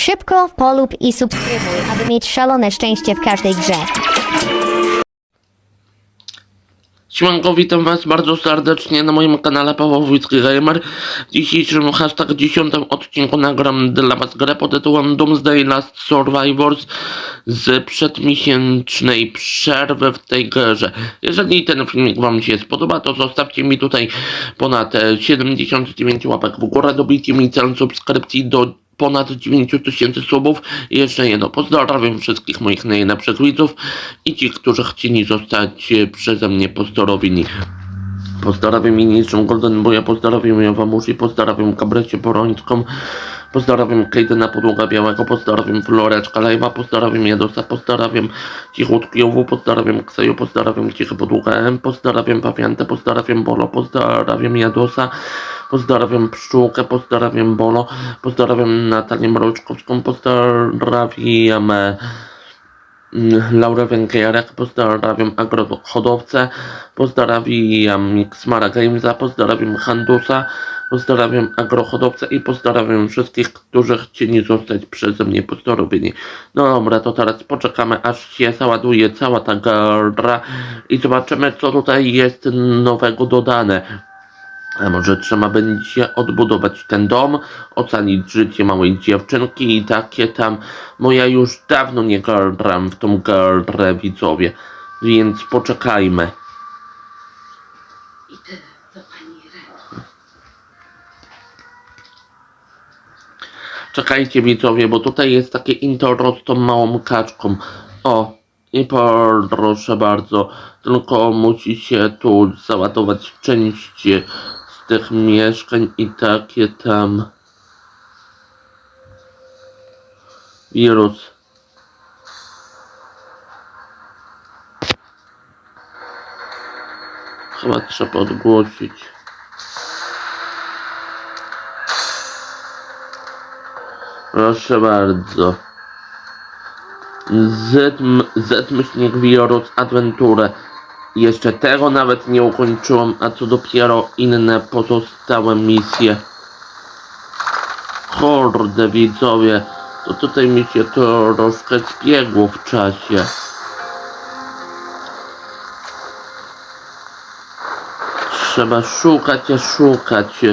Szybko polub i subskrybuj, aby mieć szalone szczęście w każdej grze. Siemanko, witam was bardzo serdecznie na moim kanale Pawłowicki Gamer. W dzisiejszym hashtag 10 odcinku nagram dla was grę pod tytułem Doomsday Last Survivors z przedmiesięcznej przerwy w tej grze. Jeżeli ten filmik wam się spodoba, to zostawcie mi tutaj ponad e, 79 łapek w górę, dobijcie mi cel subskrypcji do ponad 9000 subów. I jeszcze jedno, pozdrawiam wszystkich moich najlepszych widzów i ci, którzy chcieli zostać przeze mnie pozdrowieni. Pozdrawiam niczym Golden Boya, pozdrawiam Jawamushi, pozdrawiam Kabrecie Porońską, pozdrawiam Kajdena Podługa Białego, pozdrawiam Floreczka Live'a, pozdrawiam Jadosa, pozdrawiam Cichutki Owu, pozdrawiam Kseju, pozdrawiam Cichy Podługa M, pozdrawiam Wawiantę, pozdrawiam Bolo, pozdrawiam Jadosa, pozdrawiam Pszczółkę, pozdrawiam Bolo, pozdrawiam Natalię Mroczkowską, pozdrawiam Mm, Laurę Węgierek, pozdrawiam agrohodowcę, pozdrawiam Mixmara Gamesa, pozdrawiam Handusa, pozdrawiam agrohodowcę i pozdrawiam wszystkich, którzy chcieli zostać przeze mnie pozdrowieni. No dobra, to teraz poczekamy aż się załaduje cała ta gra i zobaczymy co tutaj jest nowego dodane. A może trzeba będzie odbudować ten dom, ocalić życie małej dziewczynki i takie tam. Bo ja już dawno nie gram w tą grę widzowie, więc poczekajmy. Czekajcie widzowie, bo tutaj jest takie intro z tą małą kaczką. O, i proszę bardzo, tylko musi się tu załadować część z tych mieszkań i takie tam. Wirus. Chyba trzeba odgłosić. Proszę bardzo. Z, Z myślnik wirus adventurę. Jeszcze tego nawet nie ukończyłam, a co dopiero inne pozostałe misje. Kurde widzowie, to tutaj mi się troszkę zbiegło w czasie. Trzeba szukać, a szukać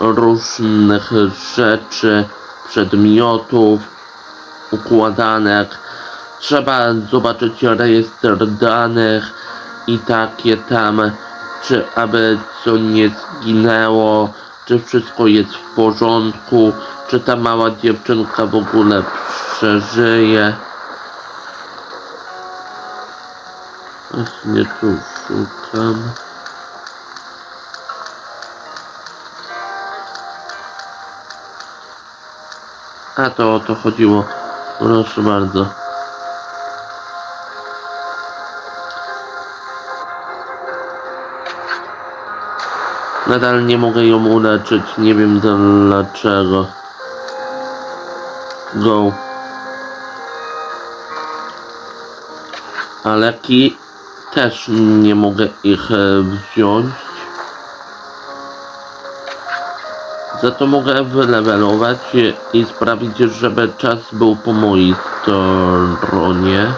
różnych rzeczy, przedmiotów, układanek. Trzeba zobaczyć rejestr danych i takie tam, czy aby co nie zginęło, czy wszystko jest w porządku, czy ta mała dziewczynka w ogóle przeżyje. Właśnie tu szukam. A to o to chodziło. Proszę bardzo. Nadal nie mogę ją uleczyć. Nie wiem dlaczego. Go. A leki też nie mogę ich e, wziąć. Za to mogę wylewelować i sprawić, żeby czas był po mojej stronie.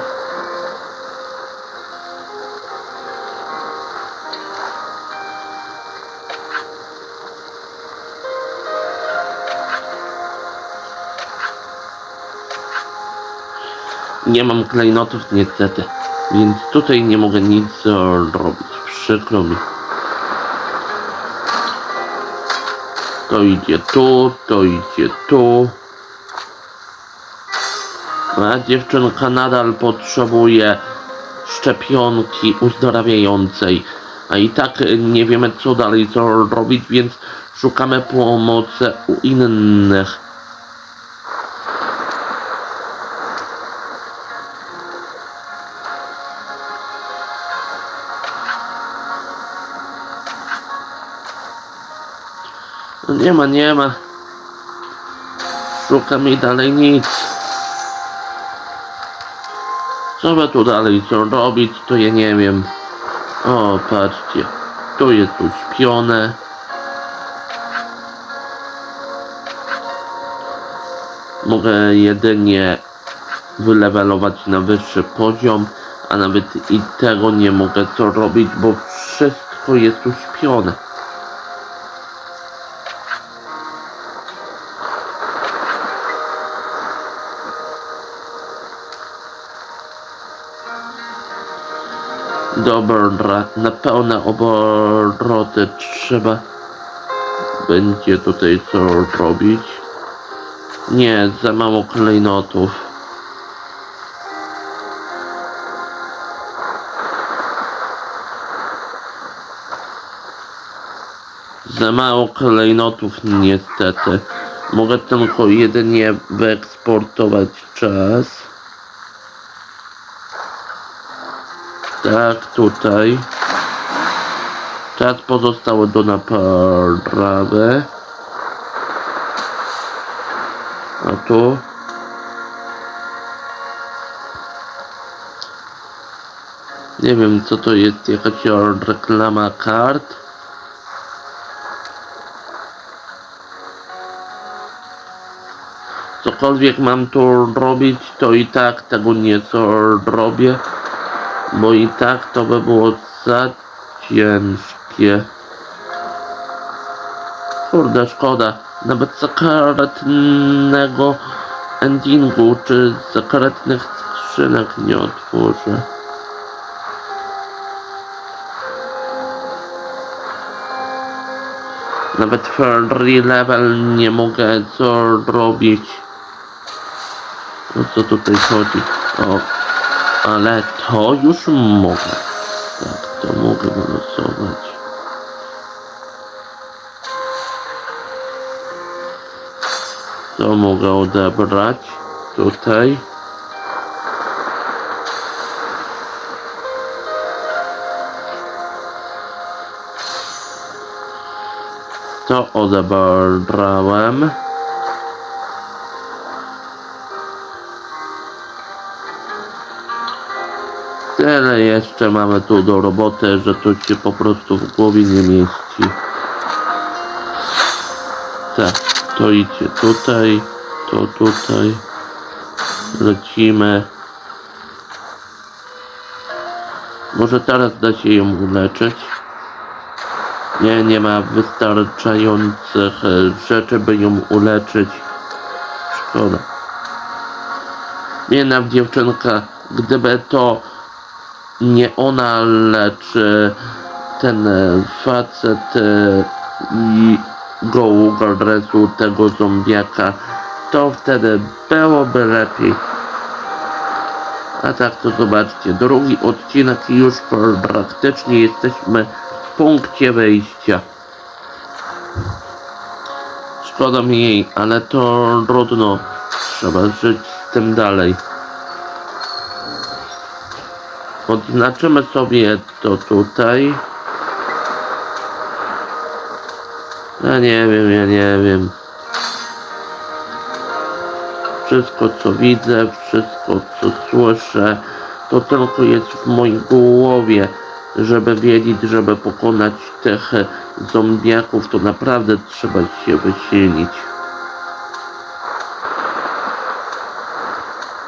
Nie mam klejnotów niestety, więc tutaj nie mogę nic zrobić. Przykro mi. To idzie tu, to idzie tu. A dziewczynka nadal potrzebuje szczepionki uzdrawiającej. A i tak nie wiemy co dalej co robić, więc szukamy pomocy u innych. Nie ma, nie ma. Szukam i dalej nic. Co by tu dalej co robić, to ja nie wiem. O, patrzcie. Tu jest uśpione. mogę jedynie wylewelować na wyższy poziom, a nawet i tego nie mogę co robić, bo wszystko jest uśpione. Dobra, na pełne obroty trzeba będzie tutaj co robić. Nie, za mało klejnotów. Za mało klejnotów niestety. Mogę tylko jedynie wyeksportować czas. Tak, tutaj. Czas pozostały do naprawy. A tu? Nie wiem co to jest, jakaś reklama kart. Cokolwiek mam tu robić, to i tak tego nie co robię, bo i tak to by było za ciężkie. Kurde, szkoda. Nawet sekretnego endingu czy sekretnych skrzynek nie otworzę. Nawet free level nie mogę co robić. O co tutaj chodzi? O, ale to już mogę. Tak, to mogę wylosować. To mogę odebrać tutaj. To odebrałem. Tyle jeszcze mamy tu do roboty, że to się po prostu w głowie nie mieści. Tak, to idzie tutaj, to tutaj. Lecimy. Może teraz da się ją uleczyć? Nie, nie ma wystarczających e, rzeczy, by ją uleczyć. Szkoda. Nie dziewczynka, gdyby to nie ona leczy ten e, facet e, i go ugryzł tego zombiaka, to wtedy byłoby lepiej. A tak to zobaczcie, drugi odcinek już praktycznie jesteśmy w punkcie wyjścia. Szkoda mi jej, ale to trudno. Trzeba żyć z tym dalej. Odznaczymy sobie to tutaj. Ja nie wiem, ja nie wiem. Wszystko co widzę, wszystko co słyszę, to tylko jest w mojej głowie. Żeby wiedzieć, żeby pokonać tych zombiaków, to naprawdę trzeba się wysilić.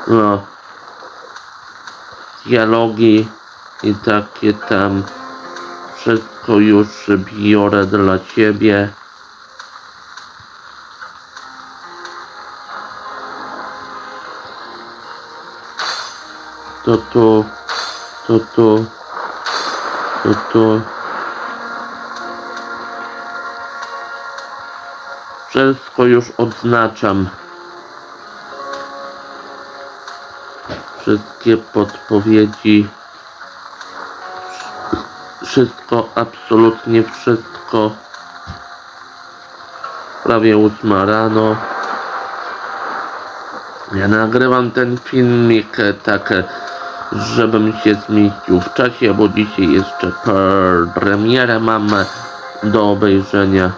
No. Dialogi i takie tam. Wszystko już biorę dla ciebie. To tu, to tu, to tu. Wszystko już odznaczam. Wszystkie podpowiedzi. Wszystko, absolutnie wszystko. Prawie ósma rano. Ja nagrywam ten filmik e, tak, e, żebym się zmieścił w czasie, bo dzisiaj jeszcze premierę mam do obejrzenia.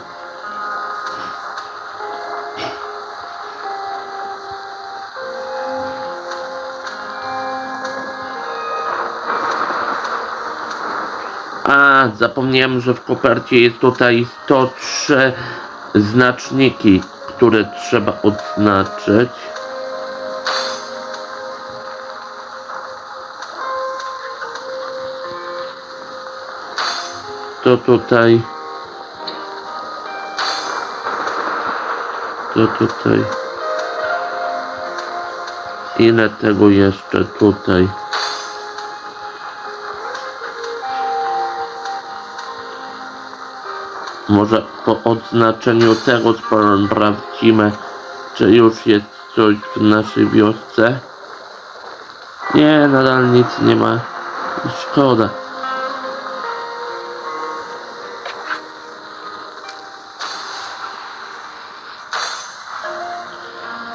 zapomniałem, że w kopercie jest tutaj 103 znaczniki, które trzeba odznaczyć. To tutaj. To tutaj. Ile tego jeszcze tutaj? Może po odznaczeniu tego sprawdzimy, czy już jest coś w naszej wiosce. Nie, nadal nic nie ma. Szkoda.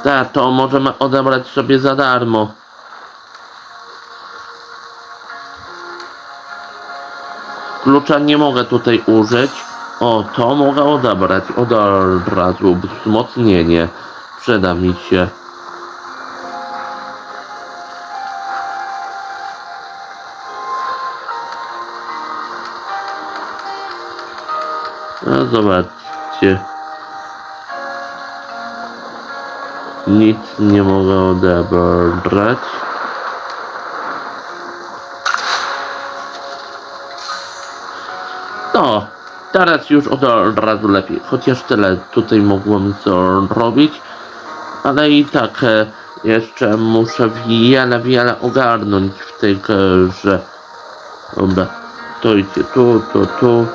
Tak, to możemy odebrać sobie za darmo. Klucza nie mogę tutaj użyć. O, to mogę odebrać od razu. Wzmocnienie. Przyda mi się. No zobaczcie. Nic nie mogę odebrać. No, teraz już od razu lepiej. Chociaż tyle tutaj mogłem zrobić. Ale i tak e, jeszcze muszę wiele, wiele ogarnąć w tej grze. Dobra, to idzie tu, to tu.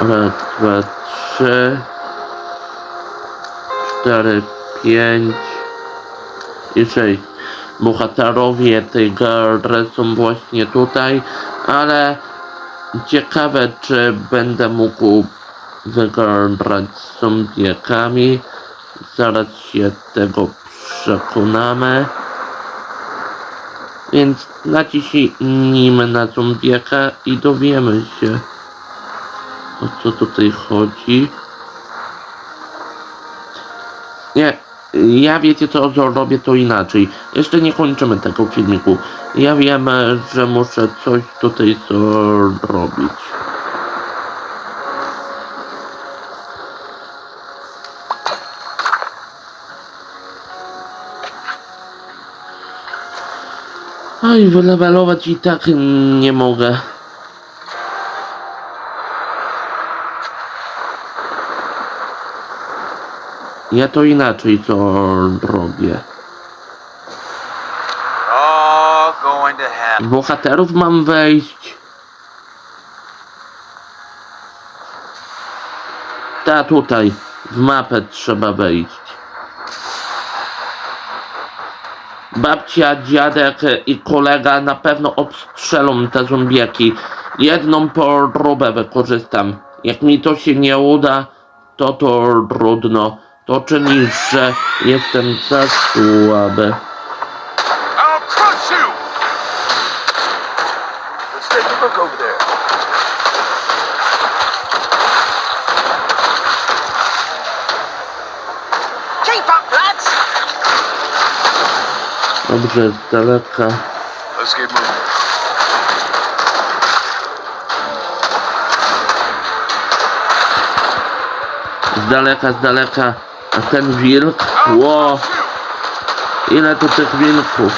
Raz, dwa, trzy. Cztery, pięć. I sześć. Bohaterowie tej gry są właśnie tutaj, ale ciekawe czy będę mógł wygrać z zombiekami. Zaraz się tego przekonamy. Więc naciśnijmy na zombieka i dowiemy się o co tutaj chodzi. Nie, ja wiecie co zrobię to inaczej. Jeszcze nie kończymy tego filmiku. Ja wiem, że muszę coś tutaj zrobić. Oj, wylewelować i tak nie mogę. Ja to inaczej co robię. Bohaterów mam wejść. Ta tutaj, w mapę trzeba wejść. Babcia, dziadek i kolega na pewno odstrzelą te zombieki. Jedną próbę wykorzystam. Jak mi to się nie uda, to to trudno. To czyni, że jestem za słaby. I'll crush you! Let's take a look over there. Keep up, lads! Dobrze, z daleka. Let's get moving. Z daleka, z daleka. Ten Wilk, Ło. Ile tu tych wilków?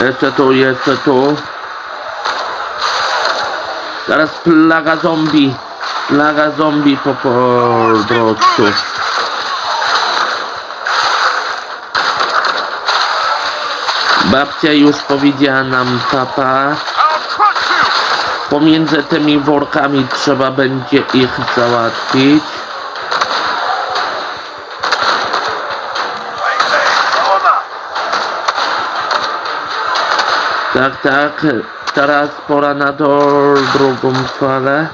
Jeszcze tu, é tu. Teraz plaga zombie. Plaga zombie po prostu. Babcia już powiedziała nam papa. Pomiędzy tymi workami trzeba będzie ich załatwić. Tak, tak. Teraz pora na drugą falę.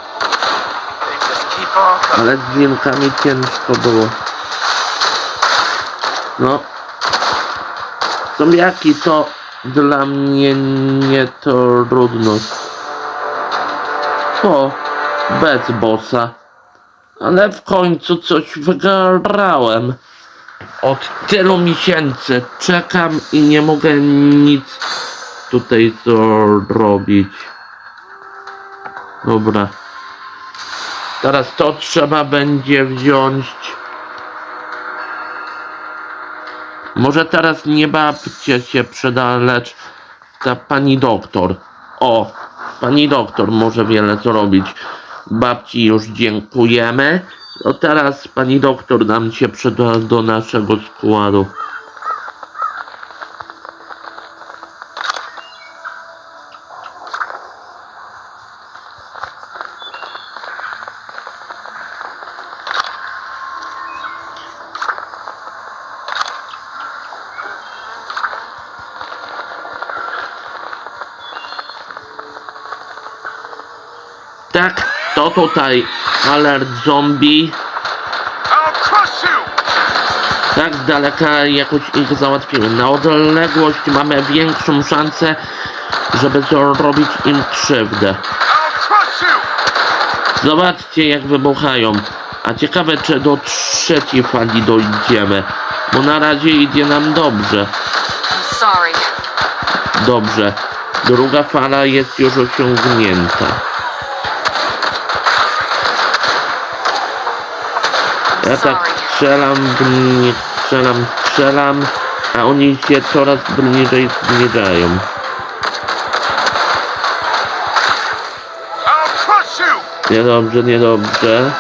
Ale z wilkami ciężko było. No. Zombiaki to dla mnie nie trudność. O, bez bossa. Ale w końcu coś wygrałem. Od tylu miesięcy czekam i nie mogę nic tutaj zrobić. Dobra. Teraz to trzeba będzie wziąć. Może teraz nie babcia się przyda, lecz ta pani doktor. O, pani doktor może wiele zrobić. Babci już dziękujemy. No teraz pani doktor nam się przyda do naszego składu. Tak, to tutaj alert zombie. Tak z daleka jakoś ich załatwimy. Na odległość mamy większą szansę, żeby zrobić im krzywdę. Zobaczcie jak wybuchają. A ciekawe czy do trzeciej fali dojdziemy. Bo na razie idzie nam dobrze. Dobrze. Druga fala jest już osiągnięta. Ja tak strzelam strzelam, strzelam, a oni się coraz bliżej zbliżają. Niedobrze, niedobrze.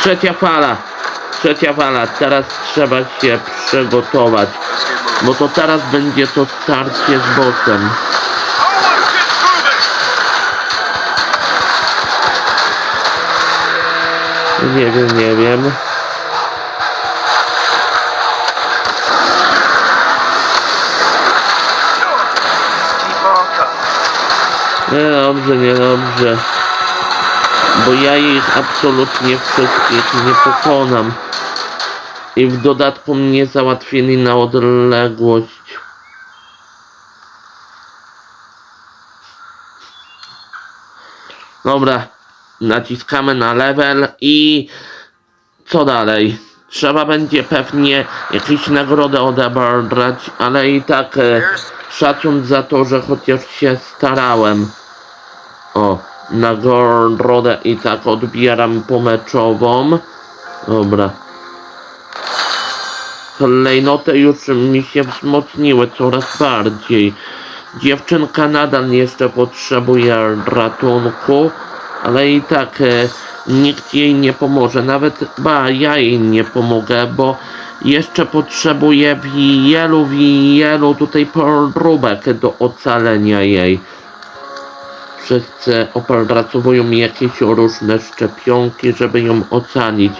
Trzecia fala. Trzecia fala. Teraz trzeba się przygotować. Bo to teraz będzie to starcie z bossem. Nie wiem, nie wiem. On coming. Niedobrze, niedobrze. Bo ja ich absolutnie wszystkich nie pokonam. I w dodatku mnie załatwili na odległość. Dobra, naciskamy na level i co dalej? Trzeba będzie pewnie jakieś nagrodę odebrać, ale i tak e, szacun za to, że chociaż się starałem. O, nagrodę i tak odbieram pomeczową. Dobra. Klejnoty już mi się wzmocniły coraz bardziej. Dziewczynka nadal jeszcze potrzebuje ratunku, ale i tak e, nikt jej nie pomoże. Nawet ba, ja jej nie pomogę, bo jeszcze potrzebuję wielu, wielu tutaj poróbek do ocalenia jej. Wszyscy opracowują jakieś różne szczepionki, żeby ją ocalić.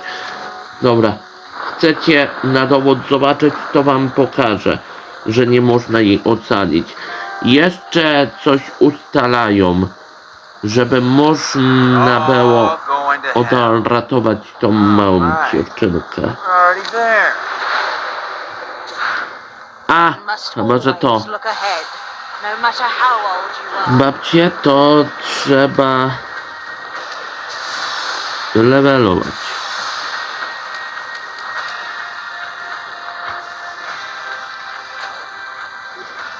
Dobra, chcecie na dowód zobaczyć, to wam pokażę, że nie można jej ocalić. Jeszcze coś ustalają, żeby można było odratować tą małą dziewczynkę. A, może to. no. Babcie to trzeba levelować.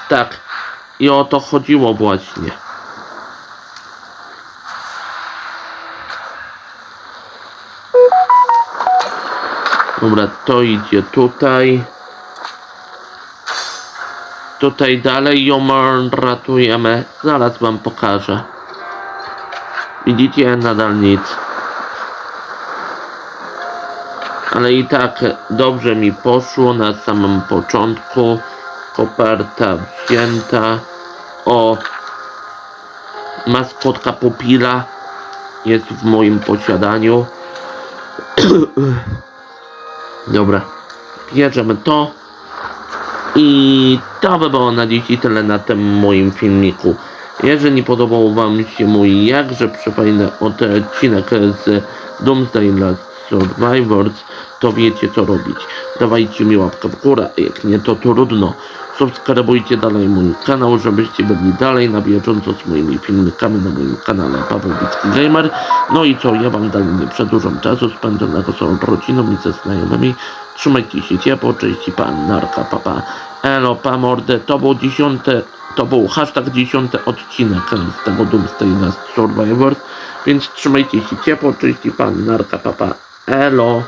Tak. I o to chodziło właśnie. Dobra, to idzie tutaj. Tutaj dalej ją ratujemy. Zaraz wam pokażę. Widzicie, nadal nic. Ale i tak dobrze mi poszło na samym początku. Koperta wzięta. O, maskotka pupila jest w moim posiadaniu. Dobra, bierzemy to. I to by było na dziś i tyle na tym moim filmiku. Jeżeli podobał Wam się mój jakże przefajny odcinek z Doomsday Last Survivors, to wiecie co robić. Dawajcie mi łapkę w górę, jak nie to trudno. Subskrybujcie dalej mój kanał, żebyście byli dalej na bieżąco z moimi filmikami na moim kanale Paweł Bicki Gamer. No i co, ja wam dalej nie przedłużam czasu spędzonego z rodziną i ze znajomymi. Trzymajcie się ciepło, cześć pan, narka, papa. Elo, pa mordę, to był dziesiąty, to był hashtag dziesiąty odcinek z tego Doomsday Last Survivors, więc trzymajcie się ciepło, cześć pan, narka, papa. Elo.